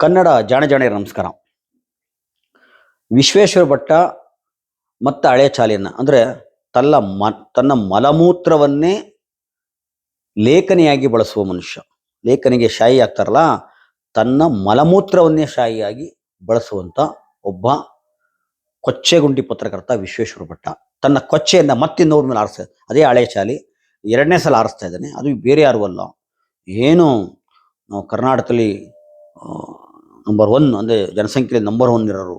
ಕನ್ನಡ ಜಾಣ ನಮಸ್ಕಾರ. ವಿಶ್ವೇಶ್ವರ ಭಟ್ಟ ಮತ್ತು ಹಳೆ ಚಾಲಿಯನ್ನ ಅಂದರೆ ತನ್ನ ಮ, ತನ್ನ ಮಲಮೂತ್ರವನ್ನೇ ಲೇಖನಿಯಾಗಿ ಬಳಸುವ ಮನುಷ್ಯ. ಲೇಖನಿಗೆ ಶಾಯಿ ಆಗ್ತಾರಲ್ಲ, ತನ್ನ ಮಲಮೂತ್ರವನ್ನೇ ಶಾಯಿಯಾಗಿ ಬಳಸುವಂಥ ಒಬ್ಬ ಕೊಚ್ಚೆಗುಂಡಿ ಪತ್ರಕರ್ತ ವಿಶ್ವೇಶ್ವರ ಭಟ್ಟ. ತನ್ನ ಕೊಚ್ಚೆಯನ್ನು ಮತ್ತಿನ್ನೋರ್ ಮೇಲೆ ಆರಿಸ ಅದೇ ಹಳೆ ಚಾಲಿ, ಎರಡನೇ ಸಲ ಆರಿಸ್ತಾ ಇದ್ದಾನೆ. ಅದು ಬೇರೆ ಯಾರು ಅಲ್ಲ. ಏನು ಕರ್ನಾಟಕದಲ್ಲಿ ನಂಬರ್ ಒನ್ ಅಂದರೆ ಜನಸಂಖ್ಯೆಯಲ್ಲಿ ನಂಬರ್ ಒನ್ ಇರೋರು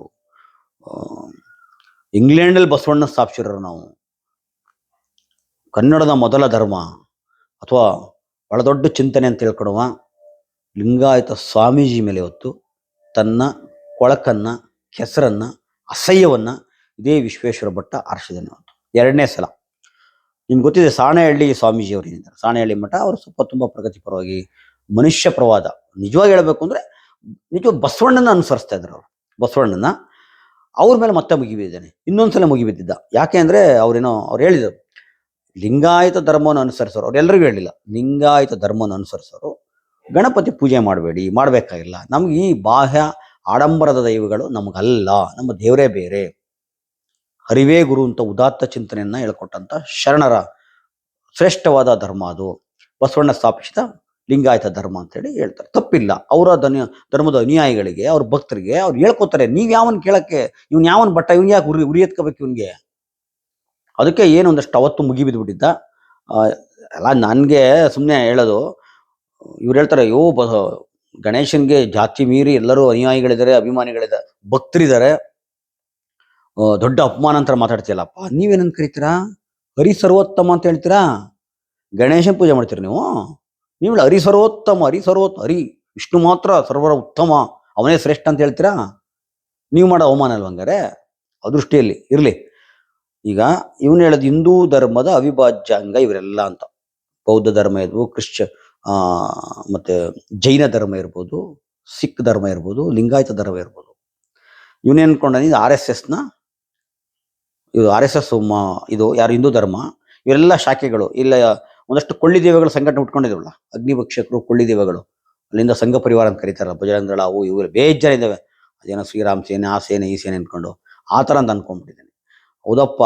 ಇಂಗ್ಲೆಂಡಲ್ಲಿ ಬಸವಣ್ಣ ಸ್ಥಾಪಿಸಿರೋರು ನಾವು. ಕನ್ನಡದ ಮೊದಲ ಧರ್ಮ ಅಥವಾ ಬಹಳ ದೊಡ್ಡ ಚಿಂತನೆ ಅಂತ ಹೇಳ್ಕೊಡುವ ಲಿಂಗಾಯತ ಸ್ವಾಮೀಜಿ ಮೇಲೆ ಹೊತ್ತು ತನ್ನ ಕೊಳಕನ್ನ, ಕೆಸರನ್ನ, ಅಸಹ್ಯವನ್ನು ಇದೇ ವಿಶ್ವೇಶ್ವರ ಭಟ್ಟ ಆರಿಸಿದ್ದಾನೆ ಅವತ್ತು. ಎರಡನೇ ಸಲ. ನಿಮ್ಗೆ ಗೊತ್ತಿದೆ ಸಾಣೆಹಳ್ಳಿ ಸ್ವಾಮೀಜಿ ಅವರು ಏನಿದ್ದಾರೆ. ಸಾಣೆಹಳ್ಳಿ ಮಠ ಅವರು ಸ್ವಲ್ಪ ತುಂಬ ಪ್ರಗತಿಪರವಾಗಿ ಮನುಷ್ಯ ಪ್ರವಾದ. ನಿಜವಾಗಿ ಹೇಳಬೇಕು ಅಂದ್ರೆ ನಿಜ ಬಸವಣ್ಣನ ಅನುಸರಿಸ್ತಾ ಇದ್ರು ಅವರು, ಬಸವಣ್ಣನ. ಅವ್ರ ಮೇಲೆ ಮತ್ತೆ ಮುಗಿಬಿದ್ದಾನೆ. ಇನ್ನೊಂದ್ಸಲ ಮುಗಿಬಿದ್ದಿದ್ದ. ಯಾಕೆ ಅಂದರೆ ಅವ್ರೇನೋ, ಅವ್ರು ಹೇಳಿದರು, ಲಿಂಗಾಯತ ಧರ್ಮವನ್ನು ಅನುಸರಿಸೋರು. ಅವ್ರೆಲ್ಲರಿಗೂ ಹೇಳಿಲ್ಲ, ಲಿಂಗಾಯತ ಧರ್ಮವನ್ನು ಅನುಸರಿಸೋರು. ಗಣಪತಿ ಪೂಜೆ ಮಾಡಬೇಡಿ, ಮಾಡಬೇಕಾಗಿಲ್ಲ. ನಮ್ಗೆ ಈ ಬಾಹ್ಯ ಆಡಂಬರದ ದೈವಗಳು ನಮಗಲ್ಲ, ನಮ್ಮ ದೇವರೇ ಬೇರೆ. ಹರಿವೇ ಗುರು ಅಂತ ಉದಾತ್ತ ಚಿಂತನೆಯನ್ನ ಹೇಳ್ಕೊಟ್ಟಂಥ ಶರಣರ ಶ್ರೇಷ್ಠವಾದ ಧರ್ಮ ಅದು. ಬಸವಣ್ಣ ಸ್ಥಾಪಿಸಿದ ಲಿಂಗಾಯತ ಧರ್ಮ ಅಂತೇಳಿ ಹೇಳ್ತಾರೆ. ತಪ್ಪಿಲ್ಲ. ಅವರ ಧನ್ಯ ಧರ್ಮದ ಅನುಯಾಯಿಗಳಿಗೆ ಅವ್ರ ಭಕ್ತರಿಗೆ ಅವ್ರು ಹೇಳ್ಕೊತಾರೆ ನೀವು ಯಾವನ್ ಕೇಳಕ್ಕೆ ಇವ್ನು ಯಾವನ್ ಬಟ್ಟ ಇವ್ನ ಯಾಕೆ ಉರಿ ಉರಿ ಎತ್ಕೋಬೇಕು ಇವ್ನಿಗೆ? ಅದಕ್ಕೆ ಏನು ಒಂದಷ್ಟು ಅವತ್ತು ಮುಗಿಬಿದ್ಬಿಟ್ಟಿದ್ದ. ಆ, ಅಲ್ಲ ನನ್ಗೆ ಸುಮ್ಮನೆ ಹೇಳೋದು ಇವ್ರು ಹೇಳ್ತಾರೆ ಅಯ್ಯೋ ಬ ಗಣೇಶನ್ಗೆ ಜಾತಿ ಮೀರಿ ಎಲ್ಲರೂ ಅನುಯಾಯಿಗಳಿದ್ದಾರೆ ಅಭಿಮಾನಿಗಳಿದ್ದಾರೆ ಭಕ್ತರಿದ್ದಾರೆ. ದೊಡ್ಡ ಅಪಮಾನ ಅಂತ ಮಾತಾಡ್ತೀಯಲ್ಲಪ್ಪ ನೀವೇನಂತ ಕರಿತೀರಾ? ಹರಿ ಸರ್ವೋತ್ತಮ ಅಂತ ಹೇಳ್ತೀರಾ? ಗಣೇಶನ್ ಪೂಜೆ ಮಾಡ್ತೀರಾ ನೀವು? ನೀವು ಹರಿ ಸರ್ವೋತ್ತಮ, ಹರಿ ವಿಷ್ಣು ಮಾತ್ರ ಸರ್ವರ ಉತ್ತಮ, ಅವನೇ ಶ್ರೇಷ್ಠ ಅಂತ ಹೇಳ್ತೀರಾ? ನೀವು ಮಾಡೋ ಅವಮಾನ ಅಲ್ವ ಹಂಗಾರೆ? ಅದೃಷ್ಟಿಯಲ್ಲಿ, ಇರಲಿ. ಈಗ ಇವನು ಹೇಳೋದು ಹಿಂದೂ ಧರ್ಮದ ಅವಿಭಾಜ್ಯ ಅಂಗ ಇವರೆಲ್ಲ ಅಂತ. ಬೌದ್ಧ ಧರ್ಮ ಇರ್ಬೋದು, ಕ್ರಿಶ್ಚ ಮತ್ತೆ ಜೈನ ಧರ್ಮ ಇರ್ಬೋದು, ಸಿಖ್ ಧರ್ಮ ಇರ್ಬೋದು, ಲಿಂಗಾಯತ ಧರ್ಮ ಇರ್ಬೋದು. ಇವನೇನ್ ಅನ್ಕೊಂಡ ಆರ್ ಎಸ್ ಎಸ್ನ ಇದು ಆರ್ ಎಸ್ ಎಸ್ ಇದು ಯಾರು ಹಿಂದೂ ಧರ್ಮ? ಇವರೆಲ್ಲ ಶಾಖೆಗಳು, ಇಲ್ಲ ಒಂದಷ್ಟು ಕೊಳ್ಳಿ ದೇವಗಳ ಸಂಘಟನೆ ಉಟ್ಕೊಂಡಿದ್ದೇವಲ್ಲ ಅಗ್ನಿಭಕ್ಷಕರು ಕೊಳ್ಳಿ ದೇವಗಳು ಅಲ್ಲಿಂದ ಸಂಘ ಪರಿವಾರ ಅಂತ ಕರೀತಾರಲ್ಲ ಭಜರಂಗಳ ಅವು ಇವು ಬೇಜಾರ ಇದ್ದಾವೆ. ಅದೇನೋ ಶ್ರೀರಾಮ್ ಸೇನೆ, ಆ ಸೇನೆ, ಈ ಸೇನೆ ಅಂದ್ಕೊಂಡು ಆ ಥರ ಅಂತ ಅಂದ್ಕೊಂಡ್ಬಿಟ್ಟಿದ್ದೀನಿ ಹೌದಪ್ಪ,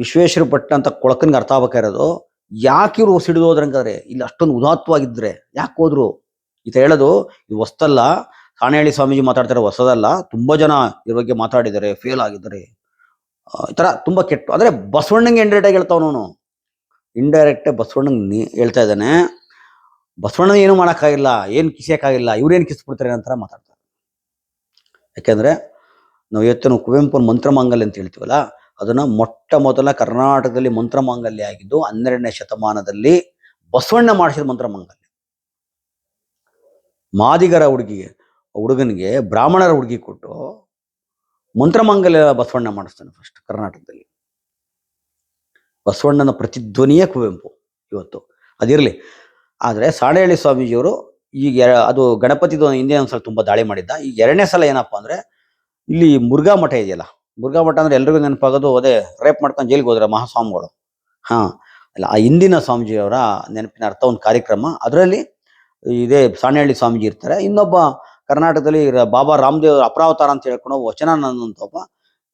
ವಿಶ್ವೇಶ್ವರ ಭಟ್ ಅಂತ ಕೊಳಕನ್ಗೆ ಅರ್ಥ ಆಗ್ಬೇಕಾಗಿರೋದು ಯಾಕೆ ಇವರು ಸಿಡಿದು ಹೋದ್ರಂಗಾದ್ರೆ ಇಲ್ಲಿ ಅಷ್ಟೊಂದು ಉದಾತ್ತವಾಗಿದ್ರೆ ಯಾಕೆ ಹೋದ್ರು? ಈತ ಹೇಳೋದು, ಇದು ಹೊಸದಲ್ಲ ಸಾಣೇಹಳ್ಳಿ ಸ್ವಾಮೀಜಿ ಮಾತಾಡ್ತಾರೆ ಹೊಸದಲ್ಲ. ತುಂಬಾ ಜನ ಇದ್ರ ಬಗ್ಗೆ ಮಾತಾಡಿದ್ದಾರೆ, ಫೇಲ್ ಆಗಿದ್ದಾರೆ. ಈ ಥರ ತುಂಬಾ ಕೆಟ್ಟ, ಅಂದರೆ ಬಸವಣ್ಣಂಗೆ ಆಗಿ ಹೇಳ್ತಾವನು ಇಂಡೈರೆಕ್ಟ್ ಬಸವಣ್ಣನ ಹೇಳ್ತಾ ಇದ್ದಾನೆ. ಬಸವಣ್ಣ ಏನು ಮಾಡೋಕ್ಕಾಗಿಲ್ಲ, ಏನು ಕಿಸಿಯಕ್ಕಾಗಿಲ್ಲ ಇವ್ರೇನು ಕಿಸ್ಬಿಡ್ತಾರೆ ಅಂತ ಮಾತಾಡ್ತಾರೆ. ಯಾಕೆಂದ್ರೆ ನಾವು ಇವತ್ತು ನಾವು ಕುವೆಂಪು ಮಂತ್ರಮಾಂಗಲ್ಯ ಅಂತ ಹೇಳ್ತೀವಲ್ಲ, ಅದನ್ನ ಮೊಟ್ಟ ಮೊದಲ ಕರ್ನಾಟಕದಲ್ಲಿ ಮಂತ್ರಮಾಂಗಲ್ಯ ಆಗಿದ್ದು ಹನ್ನೆರಡನೇ ಶತಮಾನದಲ್ಲಿ ಬಸವಣ್ಣ ಮಾಡಿಸಿದ ಮಂತ್ರಮಾಂಗಲ್ಯ. ಮಾದಿಗರ ಹುಡುಗಿಗೆ ಹುಡುಗನಿಗೆ ಬ್ರಾಹ್ಮಣರ ಹುಡುಗಿ ಕೊಟ್ಟು ಮಂತ್ರಮಾಂಗಲ್ಯ ಬಸವಣ್ಣ ಮಾಡಿಸ್ತಾನೆ ಫಸ್ಟ್ ಕರ್ನಾಟಕದಲ್ಲಿ. ಬಸವಣ್ಣನ ಪ್ರತಿಧ್ವನಿಯೇ ಕುವೆಂಪು ಇವತ್ತು. ಅದಿರಲಿ. ಆದರೆ ಸಾಣೇಹಳ್ಳಿ ಸ್ವಾಮೀಜಿಯವರು ಈಗ ಅದು ಗಣಪತಿದು ಹಿಂದೆ ಒಂದ್ಸಲ ತುಂಬಾ ದಾಳಿ ಮಾಡಿದ್ದ. ಈಗ ಎರಡನೇ ಸಲ ಏನಪ್ಪಾ ಅಂದ್ರೆ ಇಲ್ಲಿ ಮುರುಘಾ ಮಠ ಇದೆಯಲ್ಲ, ಮುರುಘಾ ಮಠ ಅಂದ್ರೆ ಎಲ್ರಿಗೂ ನೆನಪಾಗೋದು ಅದೇ ರೇಪ್ ಮಾಡ್ಕೊಂಡು ಜೈಲಿಗೆ ಹೋದ್ರೆ ಮಹಾಸ್ವಾಮಿಗಳು. ಹಾಂ, ಅಲ್ಲ ಆ ಹಿಂದಿನ ಸ್ವಾಮೀಜಿಯವರ ನೆನಪಿನ ಅರ್ಥ ಒಂದು ಕಾರ್ಯಕ್ರಮ. ಅದರಲ್ಲಿ ಇದೇ ಸಾಣೇಹಳ್ಳಿ ಸ್ವಾಮೀಜಿ ಇರ್ತಾರೆ. ಇನ್ನೊಬ್ಬ ಕರ್ನಾಟಕದಲ್ಲಿ ಬಾಬಾ ರಾಮದೇವ್ ಅಪರಾವತಾರ ಅಂತ ಹೇಳ್ಕೊಂಡು ವಚನಾನಂದ ಅಂತ ಒಬ್ಬ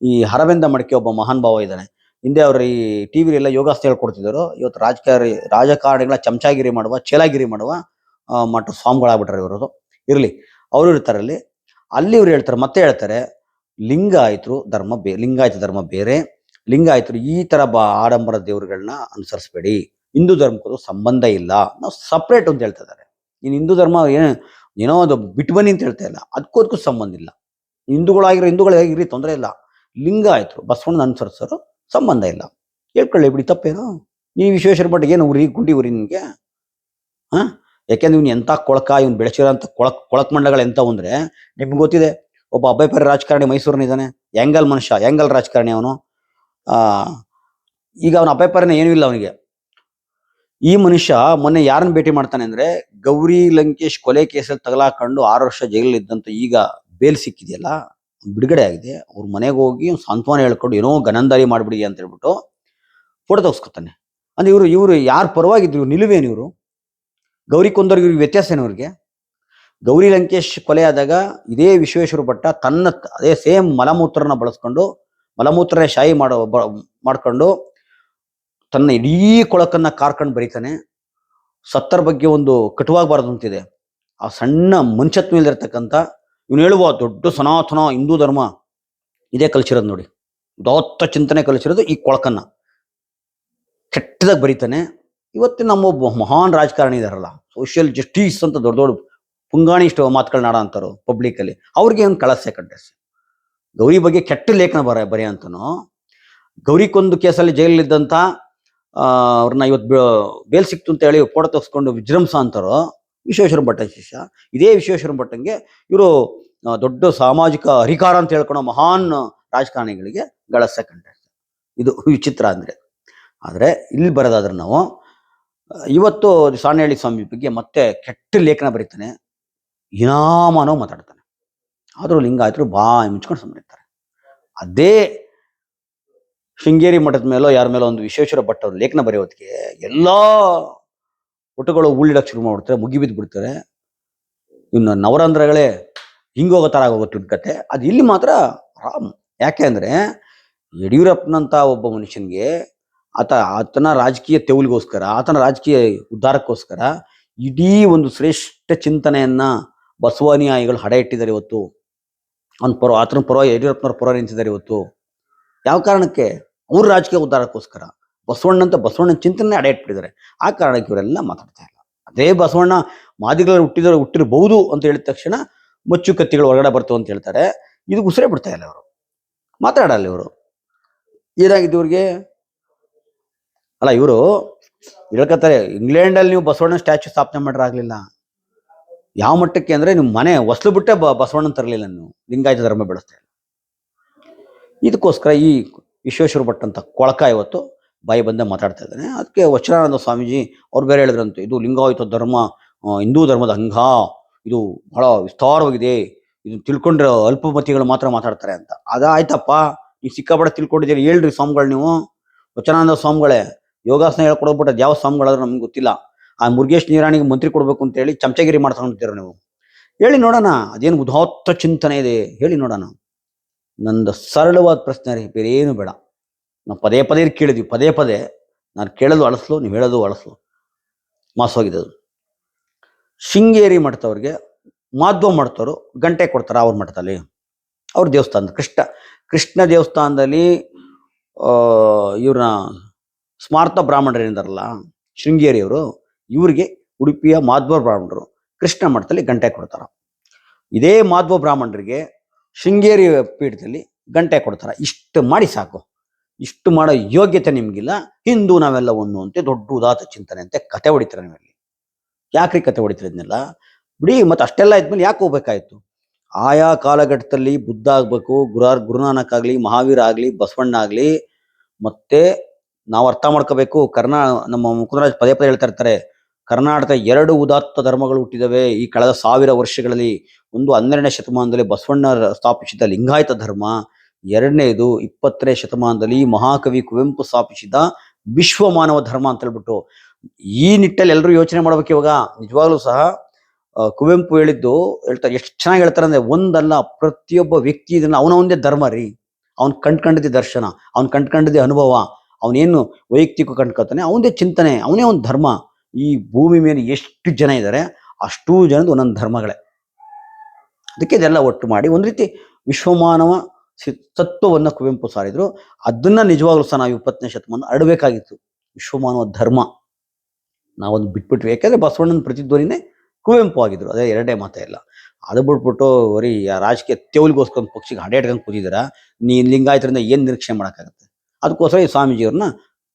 ಈ ಹರವೆಂದ ಮಡಿಕೆ ಒಬ್ಬ ಮಹಾನ್ ಭಾವ ಇದ್ದಾನೆ. ಹಿಂದೆ ಅವ್ರು ಈ ಟಿವಿ ಎಲ್ಲ ಯೋಗಾಸ್ತ ಹೇಳ್ಕೊಡ್ತಿದ್ರು ಇವತ್ತು ರಾಜಕಾರಿ ರಾಜಕಾರಣಿಗಳ ಚಮಚಾಗಿರಿ ಮಾಡುವ, ಚೇಲಾಗಿರಿ ಮಾಡುವ ಮಠ ಸ್ವಾಮಿಗಳಾಗ್ಬಿಟ್ರೆ ಇವರದು ಇರಲಿ. ಅವರು ಇರ್ತಾರೆ ಅಲ್ಲಿ. ಅಲ್ಲಿ ಇವ್ರು ಹೇಳ್ತಾರೆ, ಮತ್ತೆ ಹೇಳ್ತಾರೆ ಲಿಂಗ ಲಿಂಗಾಯತರು ಧರ್ಮ ಬೇ, ಲಿಂಗಾಯತ ಧರ್ಮ ಬೇರೆ. ಲಿಂಗಾಯತರು ಈ ತರ ಬಾ, ಆಡಂಬರ ದೇವರುಗಳನ್ನ ಅನುಸರಿಸಬೇಡಿ. ಹಿಂದೂ ಧರ್ಮಕ್ಕೂ ಸಂಬಂಧ ಇಲ್ಲ. ನಾವು ಸಪ್ರೇಟ್ ಅಂತ ಹೇಳ್ತಾ ಇದ್ದಾರೆ. ನೀನು ಹಿಂದೂ ಧರ್ಮ ಏನು ಏನೋ ಅದು ಬಿಟ್ಟು ಬನ್ನಿ ಅಂತ ಹೇಳ್ತಾ ಇಲ್ಲ. ಅದಕ್ಕೂ ಅದಕ್ಕೂ ಸಂಬಂಧ ಇಲ್ಲ. ಹಿಂದೂಗಳಾಗಿರೋ, ಹಿಂದೂಗಳಾಗಿರಿ ತೊಂದರೆ ಇಲ್ಲ. ಲಿಂಗ ಲಿಂಗಾಯತರು ಬಸವಣ್ಣನ ಅನುಸರಿಸೋರು ಸಂಬಂಧ ಇಲ್ಲ. ಹೇಳ್ಕೊಳ್ಳಿ ಬಿಡಿ, ತಪ್ಪೇನು? ನೀವು ವಿಶ್ವೇಶ್ವರ ಭಟ್ ಏನು ಉರಿ ಗುಂಡಿ ಉರಿ ನಿಮಗೆ ಹಾ? ಯಾಕೆಂದ್ರೆ ಇವ್ನು ಎಂಥ ಕೊಳಕ, ಇವ್ನು ಬೆಳೆಸಿರೋಂಥ ಕೊಳಕ್ ಕೊಳಕ್ ಮಂಡಗಳು ಎಂತ ಅಂದರೆ ನಿಮ್ಗೆ ಗೊತ್ತಿದೆ, ಒಬ್ಬ ಅಭಯಪರ ರಾಜಕಾರಣಿ ಮೈಸೂರಿನಿದ್ದಾನೆ ಎಂಗಲ್ ಮನುಷ್ಯ, ಎಂಗಲ್ ರಾಜಕಾರಣಿ ಅವನು. ಈಗ ಅವನ ಅಭಯಪರನೇ ಏನೂ ಇಲ್ಲ ಅವನಿಗೆ. ಈ ಮನುಷ್ಯ ಮೊನ್ನೆ ಯಾರನ್ನ ಭೇಟಿ ಮಾಡ್ತಾನೆ ಅಂದರೆ ಗೌರಿ ಲಂಕೇಶ್ ಕೊಲೆ ಕೇಸಲ್ಲಿ ತಗಲಾಕೊಂಡು ಆರು ವರ್ಷ ಜೈಲಲ್ಲಿದ್ದಂಥ ಈಗ ಬೇಲ್ ಸಿಕ್ಕಿದೆಯಲ್ಲ ಬಿಡುಗಡೆ ಆಗಿದೆ. ಅವ್ರ ಮನೆಗೆ ಹೋಗಿ ಸಾಂತ್ವನ ಹೇಳ್ಕೊಂಡು ಏನೋ ಗನಂದಾರಿ ಮಾಡಿಬಿಡಿ ಅಂತ ಹೇಳ್ಬಿಟ್ಟು ಫೋಟೋ ತೆಗೆಸ್ಕೊತಾನೆ ಅಂದ್ರೆ ಇವರು ಇವರು ಯಾರು ಪರವಾಗಿದ್ರು ಇವ್ರು ನಿಲುವೇನು ಇವರು? ಗೌರಿ ಕೊಂದವ್ರಿಗೆ ಇವ್ರಿಗೆ ವ್ಯತ್ಯಾಸ ಏನು ಅವ್ರಿಗೆ? ಗೌರಿ ಲಂಕೇಶ್ ಕೊಲೆ ಆದಾಗ ಇದೇ ವಿಶ್ವೇಶ್ವರ ಭಟ್ಟ ತನ್ನ ಅದೇ ಸೇಮ್ ಮಲಮೂತ್ರನ ಬಳಸ್ಕೊಂಡು, ಮಲಮೂತ್ರನೇ ಶಾಯಿ ಮಾಡೋ ಮಾಡ್ಕೊಂಡು ತನ್ನ ಇಡೀ ಕೊಳಕನ್ನ ಕಾರ್ಕೊಂಡು ಬರೀತಾನೆ. ಸತ್ತರ ಬಗ್ಗೆ ಒಂದು ಕಟುವಾಗಬಾರ್ದು ಅಂತಿದೆ. ಆ ಸಣ್ಣ ಮನುಷ್ಯತ್ವ ಇಲ್ದಿರ್ತಕ್ಕಂಥ ಇವನು ಹೇಳುವ ದೊಡ್ಡ ಸನಾತನ ಹಿಂದೂ ಧರ್ಮ ಇದೇ ಕಲಿಸಿರೋದು ನೋಡಿ. ದೊತ್ತ ಚಿಂತನೆ ಕಲಿಸಿರೋದು ಈ ಕೊಳಕನ್ನ. ಕೆಟ್ಟದಾಗ ಬರೀತಾನೆ. ಇವತ್ತಿನ ನಮ್ಮ ಒಬ್ಬ ಮಹಾನ್ ರಾಜಕಾರಣಿ ಇದಾರಲ್ಲ ಸೋಷಿಯಲ್ ಜಸ್ಟಿಸ್ ಅಂತ ದೊಡ್ಡ ದೊಡ್ಡ ಪುಂಗಾಣಿ ಇಷ್ಟು ಮಾತುಗಳನ್ನ ಅಂತಾರೋ ಪಬ್ಲಿಕ್ ಅಲ್ಲಿ, ಅವ್ರಿಗೆ ಒಂದು ಕಳಸೆ ಕಂಡ್ರೆಸ್ ಗೌರಿ ಬಗ್ಗೆ ಕೆಟ್ಟ ಲೇಖನ ಬರ ಗೌರಿ ಗೌರಿಕೊಂದು ಕೇಸಲ್ಲಿ ಜೈಲಲ್ಲಿದ್ದಂಥ ಅವ್ರನ್ನ ಇವತ್ತು ಬೇಲ್ ಸಿಕ್ತು ಅಂತ ಹೇಳಿ ಫೋಟೋ ತೆಗೆಸ್ಕೊಂಡು ವಿಜೃಂಭಸ ಅಂತಾರೋ ವಿಶ್ವೇಶ್ವರ ಭಟ್ಟ ಶಿಷ್ಯ. ಇದೇ ವಿಶ್ವೇಶ್ವರ ಭಟ್ಟಂಗೆ ಇವರು ದೊಡ್ಡ ಸಾಮಾಜಿಕ ಅಧಿಕಾರ ಅಂತ ಹೇಳ್ಕೊಳೋ ಮಹಾನ್ ರಾಜಕಾರಣಿಗಳಿಗೆ ಗಳಸ ಕಂಟೆಸ್ ಇದು ವಿಚಿತ್ರ ಅಂದ್ರೆ. ಆದರೆ ಇಲ್ಲಿ ಬರೋದಾದ್ರೆ ನಾವು, ಇವತ್ತು ಸಾಣೇಹಳ್ಳಿ ಸ್ವಾಮಿ ಬಗ್ಗೆ ಮತ್ತೆ ಕೆಟ್ಟ ಲೇಖನ ಬರೀತಾನೆ, ಇನಾಮನೋ ಮಾತಾಡ್ತಾನೆ. ಆದರೂ ಲಿಂಗಾಯತರು ಬಾಯಿ ಮುಚ್ಕೊಂಡು ಸುಮ್ಮನಿರ್ತಾರೆ ಅದೇ ಶೃಂಗೇರಿ ಮಠದ ಮೇಲೋ ಯಾರ ಮೇಲೋ ಒಂದು ವಿಶ್ವೇಶ್ವರ ಭಟ್ ಅವ್ರ ಲೇಖನ ಬರೆಯೋದಕ್ಕೆ ಎಲ್ಲಾ ಒಟ್ಟುಗಳು ಉಳ್ಳಿಡಕ್ಕೆ ಶುರು ಮಾಡ್ಬಿಡ್ತಾರೆ ಮುಗಿಬಿದ್ದು ಬಿಡ್ತಾರೆ ಇನ್ನು ನವರಂಧ್ರಗಳೇ ಹಿಂಗೋಗೋ ಥರ ಆಗೋಗುತ್ತೆ ಕತೆ ಅದು ಇಲ್ಲಿ ಮಾತ್ರ ಆರಾಮ್. ಯಾಕೆ ಅಂದರೆ ಯಡಿಯೂರಪ್ಪನಂತ ಒಬ್ಬ ಮನುಷ್ಯನಿಗೆ ಆತ, ಆತನ ರಾಜಕೀಯ ತೆವಲಿಗೋಸ್ಕರ ಆತನ ರಾಜಕೀಯ ಉದ್ಧಾರಕ್ಕೋಸ್ಕರ ಇಡೀ ಒಂದು ಶ್ರೇಷ್ಠ ಚಿಂತನೆಯನ್ನ ಬಸವಾನುಯಾಯಿಗಳು ಹಡೆ ಇಟ್ಟಿದ್ದಾರೆ ಇವತ್ತು. ಅವನ ಪರ, ಆತನ ಪರವಾಗಿ ಯಡಿಯೂರಪ್ಪನವ್ರ ಪರ ನಿಂತಿದ್ದಾರೆ ಇವತ್ತು. ಯಾವ ಕಾರಣಕ್ಕೆ? ಅವ್ರ ರಾಜಕೀಯ ಉದ್ಧಾರಕ್ಕೋಸ್ಕರ. ಬಸವಣ್ಣ ಅಂತ ಬಸವಣ್ಣ ಚಿಂತನೆ ಅಡೆ ಇಟ್ಬಿಟ್ಟಿದ್ದಾರೆ ಆ ಕಾರಣಕ್ಕೆ ಇವರೆಲ್ಲ ಮಾತಾಡ್ತಾ ಇಲ್ಲ. ಅದೇ ಬಸವಣ್ಣ ಮಾದಿಗಳಲ್ಲಿ ಹುಟ್ಟಿದವರು ಹುಟ್ಟಿರಬಹುದು ಅಂತ ಹೇಳಿದ ತಕ್ಷಣ ಮುಚ್ಚು ಕತ್ತಿಗಳು ಹೊರಗಡೆ ಬರ್ತವೆ ಅಂತ ಹೇಳ್ತಾರೆ. ಇದು ಉಸಿರೇ ಬಿಡ್ತಾ ಇಲ್ಲ ಅವರು ಮಾತಾಡಲ್ಲ ಇವರು. ಏನಾಗಿದೆ ಇವ್ರಿಗೆ ಅಲ್ಲ ಇವರು ಹೇಳ್ಕತ್ತಾರೆ ಇಂಗ್ಲೆಂಡ್ ಅಲ್ಲಿ ನೀವು ಬಸವಣ್ಣ ಸ್ಟ್ಯಾಚ್ಯೂ ಸ್ಥಾಪನೆ ಮಾಡ್ರಾಗ್ಲಿಲ್ಲ ಯಾವ ಮಟ್ಟಕ್ಕೆ ಅಂದ್ರೆ ನಿಮ್ಮ ಮನೆ ಹೊಸ್ಲು ಬಿಟ್ಟೆ ಬಸವಣ್ಣನ ತರಲಿಲ್ಲ ನೀವು. ಲಿಂಗಾಯತ ಧರ್ಮ ಬೆಳೆಸ್ತಾ ಇದಕ್ಕೋಸ್ಕರ ಈ ವಿಶ್ವೇಶ್ವರ ಭಟ್ ಅಂತ ಕೊಳಕ ಇವತ್ತು ಬಾಯಿ ಬಂದ ಮಾತಾಡ್ತಾ ಇದ್ದಾನೆ. ಅದಕ್ಕೆ ವಚನಾನಂದ ಸ್ವಾಮೀಜಿ ಅವ್ರು ಬೇರೆ ಹೇಳಿದ್ರಂತೆ, ಇದು ಲಿಂಗಾಯತ ಧರ್ಮ ಹಿಂದೂ ಧರ್ಮದ ಅಂಗ, ಇದು ಬಹಳ ವಿಸ್ತಾರವಾಗಿದೆ ಇದು ತಿಳ್ಕೊಂಡ್ರೆ ಅಲ್ಪಮತಿಗಳು ಮಾತ್ರ ಮಾತಾಡ್ತಾರೆ ಅಂತ. ಅದಾಯ್ತಪ್ಪ, ನೀವು ಸಿಕ್ಕಾಪಟ್ಟೆ ತಿಳ್ಕೊಂಡಿದ್ದೀರಿ, ಹೇಳ್ರಿ ಸ್ವಾಮಿಗಳು ನೀವು. ವಚನಾನಂದ ಸ್ವಾಮಿಗಳೇ, ಯೋಗಾಸನ ಹೇಳ್ಕೊಡ್ಬಿಟ್ಟು ಯಾವ ಸ್ವಾಮಿಗಳಾದ್ರೂ ನಮ್ಗೆ ಗೊತ್ತಿಲ್ಲ. ಆ ಮುರುಗೇಶ್ ನೀರಾಣಿಗೆ ಮಂತ್ರಿ ಕೊಡ್ಬೇಕು ಅಂತ ಹೇಳಿ ಚಮಚಗಿರಿ ಮಾಡ್ಕೊಂಡಿರ್ತೀರ ನೀವು. ಹೇಳಿ ನೋಡೋಣ, ಅದೇನು ಉದಾತ್ತ ಚಿಂತನೆ ಇದೆ, ಹೇಳಿ ನೋಡೋಣ. ನಂದು ಸರಳವಾದ ಪ್ರಶ್ನೆ ರೀ ಬೇರೆ ಏನು ಬೇಡ. ನಾವು ಪದೇ ಪದೇ ಕೇಳಿದ್ವಿ, ಪದೇ ಪದೇ. ನಾನು ಕೇಳೋದು ಅಳಸ್ಲು, ನೀವು ಹೇಳೋದು ಅಳಸ್ಲು. ಮಾಸೋಗಿದೆ ಅದು. ಶೃಂಗೇರಿ ಮಠದವ್ರಿಗೆ ಮಾಧ್ವ ಮಠದವರು ಗಂಟೆ ಕೊಡ್ತಾರೆ ಅವ್ರ ಮಠದಲ್ಲಿ. ಅವ್ರ ದೇವಸ್ಥಾನದ ಕೃಷ್ಣ ಕೃಷ್ಣ ದೇವಸ್ಥಾನದಲ್ಲಿ ಇವ್ರನ್ನ ಸ್ಮಾರ್ತ ಬ್ರಾಹ್ಮಣರೇನಿದಾರಲ್ಲ ಶೃಂಗೇರಿಯವರು ಇವರಿಗೆ ಉಡುಪಿಯ ಮಾಧ್ವ ಬ್ರಾಹ್ಮಣರು, ಕೃಷ್ಣ ಮಠದಲ್ಲಿ ಗಂಟೆ ಕೊಡ್ತಾರ. ಇದೇ ಮಾಧ್ವ ಬ್ರಾಹ್ಮಣರಿಗೆ ಶೃಂಗೇರಿ ಪೀಠದಲ್ಲಿ ಗಂಟೆ ಕೊಡ್ತಾರ. ಇಷ್ಟು ಮಾಡಿ ಸಾಕು. ಇಷ್ಟು ಮಾಡೋ ಯೋಗ್ಯತೆ ನಿಮಗಿಲ್ಲ. ಹಿಂದೂ ನಾವೆಲ್ಲ ಒಂದು ಅಂತ ದೊಡ್ಡ ಉದಾತ್ತ ಚಿಂತನೆ ಅಂತ ಕತೆ ಹೊಡಿತಾರೆ ನೀವಲ್ಲಿ ಯಾಕ್ರಿ ಕತೆ ಹೊಡಿತಾರೆ ಇದನ್ನೆಲ್ಲ? ಬಿಡಿ, ಮತ್ತೆ ಅಷ್ಟೆಲ್ಲ ಇದ್ಮೇಲೆ ಯಾಕೆ ಹೋಗ್ಬೇಕಾಯ್ತು? ಆಯಾ ಕಾಲಘಟ್ಟದಲ್ಲಿ ಬುದ್ಧ ಆಗ್ಬೇಕು, ಗುರಾರ್ ಗುರುನಾನಕ್ ಆಗ್ಲಿ, ಮಹಾವೀರ ಆಗ್ಲಿ, ಬಸವಣ್ಣ ಆಗ್ಲಿ, ಮತ್ತೆ ನಾವು ಅರ್ಥ ಮಾಡ್ಕೋಬೇಕು ಕರ್ನಾ ನಮ್ಮ ಮುಕುಂದರಾಜ್ ಪದೇ ಪದೇ ಹೇಳ್ತಾ ಇರ್ತಾರೆ ಕರ್ನಾಟಕ ಎರಡು ಉದಾತ್ತ ಧರ್ಮಗಳು ಹುಟ್ಟಿದವೆ. ಈ ಕಳೆದ ಸಾವಿರ ವರ್ಷಗಳಲ್ಲಿ ಒಂದು ಹನ್ನೆರಡನೇ ಶತಮಾನದಲ್ಲಿ ಬಸವಣ್ಣ ಸ್ಥಾಪಿಸಿದ ಲಿಂಗಾಯತ ಧರ್ಮ ಎರಡನೇದು ಇಪ್ಪತ್ತನೇ ಶತಮಾನದಲ್ಲಿ ಮಹಾಕವಿ ಕುವೆಂಪು ಸ್ಥಾಪಿಸಿದ ವಿಶ್ವ ಮಾನವ ಧರ್ಮ ಅಂತ ಹೇಳ್ಬಿಟ್ಟು ಈ ನಿಟ್ಟಲ್ಲಿ ಎಲ್ಲರೂ ಯೋಚನೆ ಮಾಡ್ಬೇಕು ಇವಾಗ. ನಿಜವಾಗ್ಲೂ ಸಹ ಕುವೆಂಪು ಹೇಳಿದ್ದು ಹೇಳ್ತಾರೆ, ಎಷ್ಟು ಚೆನ್ನಾಗಿ ಹೇಳ್ತಾರೆ ಅಂದ್ರೆ ಒಂದಲ್ಲ, ಪ್ರತಿಯೊಬ್ಬ ವ್ಯಕ್ತಿ ಇದನ್ನ ಅವನ ಒಂದೇ ಧರ್ಮ ರೀ. ಅವ್ನ್ ಕಂಡ್ಕೊಂಡಿದ್ದೆ ದರ್ಶನ, ಅವ್ನ ಕಂಡ್ಕಂಡಿದ್ದೆ ಅನುಭವ, ಅವನೇನು ವೈಯಕ್ತಿಕ ಕಂಡ್ಕೊತಾನೆ ಅವನದೇ ಚಿಂತನೆ, ಅವನೇ ಒಂದು ಧರ್ಮ. ಈ ಭೂಮಿ ಮೇಲೆ ಎಷ್ಟು ಜನ ಇದ್ದಾರೆ ಅಷ್ಟೂ ಜನದ ಒಂದೊಂದು ಧರ್ಮಗಳೇ. ಅದಕ್ಕೆ ಇದೆಲ್ಲ ಒಟ್ಟು ಮಾಡಿ, ಒಂದು ರೀತಿ ವಿಶ್ವಮಾನವ ಸಿ- ತತ್ವವನ್ನ ಕುವೆಂಪು ಸಾರಿದ್ರು. ಅದನ್ನ ನಿಜವಾಗ್ಲೂ ಸಹ ನಾವು ಇಪ್ಪತ್ತನೇ ಶತಮಾನ ಹರಡಬೇಕಾಗಿತ್ತು ವಿಶ್ವಮಾನವ ಧರ್ಮ. ನಾವೊಂದು ಬಿಟ್ಬಿಟ್ವಿ. ಯಾಕೆಂದ್ರೆ ಬಸವಣ್ಣನ ಪ್ರತಿಧ್ವನಿನೇ ಕುವೆಂಪು ಆಗಿದ್ರು. ಅದೇ ಎರಡೇ ಮಾತೇ ಇಲ್ಲ ಅದು ಬಿಟ್ಬಿಟ್ಟು ಬರೀ ರಾಜಕೀಯ ತೆವಲಿಗೋಸ್ಕರ ಪಕ್ಷಿಗೆ ಹಡೆಡ್ಕೊಂಡು ಕೂತಿದ್ದೀರಾ? ನೀ ಲಿಂಗಾಯತರಿಂದ ಏನು ನಿರೀಕ್ಷೆ ಮಾಡೋಕ್ಕಾಗುತ್ತೆ? ಅದಕ್ಕೋಸ್ಕರ ಈ ಸ್ವಾಮೀಜಿಯವ್ರನ್ನ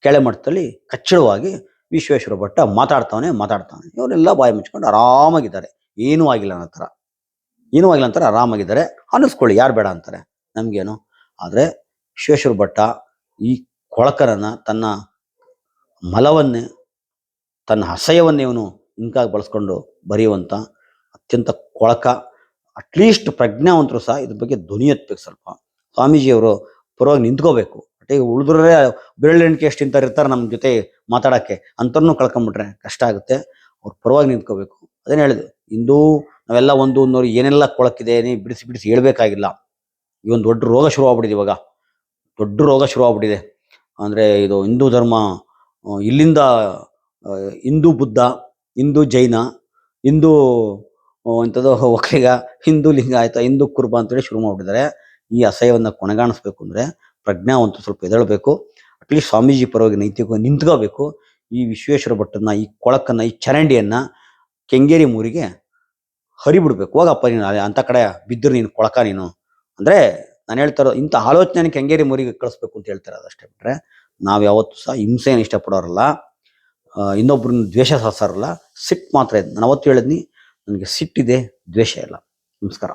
ಕೆಳಮಟ್ಟದಲ್ಲಿ ಕಚ್ಚಡವಾಗಿ ವಿಶ್ವೇಶ್ವರ ಭಟ್ಟ ಮಾತಾಡ್ತಾವನೆ ಮಾತಾಡ್ತಾನೆ ಇವರೆಲ್ಲ ಬಾಯಿ ಮುಚ್ಕೊಂಡು ಆರಾಮಾಗಿದ್ದಾರೆ. ಏನೂ ಆಗಿಲ್ಲ ಅನ್ನೋ ಥರ. ಏನೂ ಆಗಿಲ್ಲ ಅಂತಾರೆ, ಆರಾಮಾಗಿದ್ದಾರೆ. ಅನ್ನಿಸ್ಕೊಳ್ಳಿ, ಯಾರು ಬೇಡ ಅಂತಾರೆ. ನಮ್ಗೇನು? ಆದರೆ ವಿಶ್ವೇಶ್ವರ ಭಟ್ಟ ಈ ಕೊಳಕರನ್ನ ತನ್ನ ಮಲವನ್ನೇ, ತನ್ನ ಅಸಹ್ಯವನ್ನೇ ಇವನು ಇಂಕಾಗಿ ಬಳಸ್ಕೊಂಡು ಬರೆಯುವಂಥ ಅತ್ಯಂತ ಕೊಳಕ ಅಟ್ಲೀಸ್ಟ್ ಪ್ರಜ್ಞಾವಂತರು ಸಹ ಇದ್ರ ಬಗ್ಗೆ ಧ್ವನಿ ಎತ್ತಬೇಕು ಸ್ವಲ್ಪ. ಸ್ವಾಮೀಜಿಯವರು ಪರವಾಗಿ ನಿಂತ್ಕೋಬೇಕು. ಅಟೇ ಉಳಿದ್ರೆ ಬೆರಳೆಣಿಕೆ ಎಷ್ಟು ಇಂಥವ್ರು ಇರ್ತಾರೆ ನಮ್ಮ ಜೊತೆ ಮಾತಾಡೋಕ್ಕೆ ಅಂಥವ್ರನ್ನೂ ಕಳ್ಕೊಂಬಿಟ್ರೆ ಕಷ್ಟ ಆಗುತ್ತೆ. ಅವ್ರು ಪರವಾಗಿ ನಿಂತ್ಕೋಬೇಕು. ಅದೇನು ಹೇಳಿದೆ ಇಂದು ನಾವೆಲ್ಲ ಒಂದು ಒಂದವ್ರು ಏನೆಲ್ಲ ಕೊಳಕಿದೆ ನೀ ಬಿಡಿಸಿ ಬಿಡಿಸಿ ಹೇಳ್ಬೇಕಾಗಿಲ್ಲ. ಒಂದು ದೊಡ್ಡ ರೋಗ ಶುರು ಆಗ್ಬಿಟ್ಟಿದೆ ಇವಾಗ. ದೊಡ್ಡ ರೋಗ ಶುರು ಆಗ್ಬಿಟ್ಟಿದೆ. ಅಂದರೆ ಇದು ಹಿಂದೂ ಧರ್ಮ ಇಲ್ಲಿಂದ ಹಿಂದೂ ಬುದ್ಧ, ಹಿಂದೂ ಜೈನ, ಹಿಂದೂ ಇಂಥದ್ದು ಒಕ್ಕಲಿಗ ಹಿಂದೂ ಲಿಂಗ ಆಯ್ತು, ಹಿಂದೂ ಕುರುಬ ಅಂತೇಳಿ ಶುರು ಮಾಡಿಬಿಟ್ಟಿದ್ದಾರೆ. ಈ ಅಸಹ್ಯವನ್ನು ಕೊನೆಗಾಣಿಸ್ಬೇಕು ಅಂದರೆ ಪ್ರಜ್ಞಾವಂತ ಸ್ವಲ್ಪ ಎದಳಬೇಕು ಅಟ್ಲೀಸ್ಟ್ ಸ್ವಾಮೀಜಿ ಪರವಾಗಿ ನೈತಿಕ ನಿಂತ್ಕೋಬೇಕು. ಈ ವಿಶ್ವೇಶ್ವರ ಭಟ್ಟನ್ನ, ಈ ಕೊಳಕನ್ನ, ಈ ಚರಂಡಿಯನ್ನ ಕೆಂಗೇರಿ ಮೂರಿಗೆ ಹರಿಬಿಡ್ಬೇಕು. ಹೋಗಪ್ಪ ನೀನು ಅಂತ ಕಡೆ ಬಿದ್ದರು ನೀನು, ಕೊಳಕ ನೀನು. ಅಂದ್ರೆ ನಾನು ಹೇಳ್ತಾರೋ ಇಂಥ ಆಲೋಚನೆ ಕೆಂಗೇರಿ ಮುರಿಗೆ ಕಳಿಸ್ಬೇಕು ಅಂತ ಹೇಳ್ತಾರೆ ಅದಷ್ಟೇ ಬಿಟ್ರೆ ನಾವು ಯಾವತ್ತೂ ಸಹ ಹಿಂಸೆಯನ್ನು ಇಷ್ಟಪಡೋರಲ್ಲ ಇನ್ನೊಬ್ರನ್ನ ದ್ವೇಷ ಸಾಸಾರಲ್ಲ ಸಿಟ್ಟು ಮಾತ್ರ ಇದೆ. ನಾನು ಅವತ್ತು ಹೇಳಿದ್ನಿ, ನನಗೆ ಸಿಟ್ಟಿದೆ ದ್ವೇಷ ಇಲ್ಲ. ನಮಸ್ಕಾರ.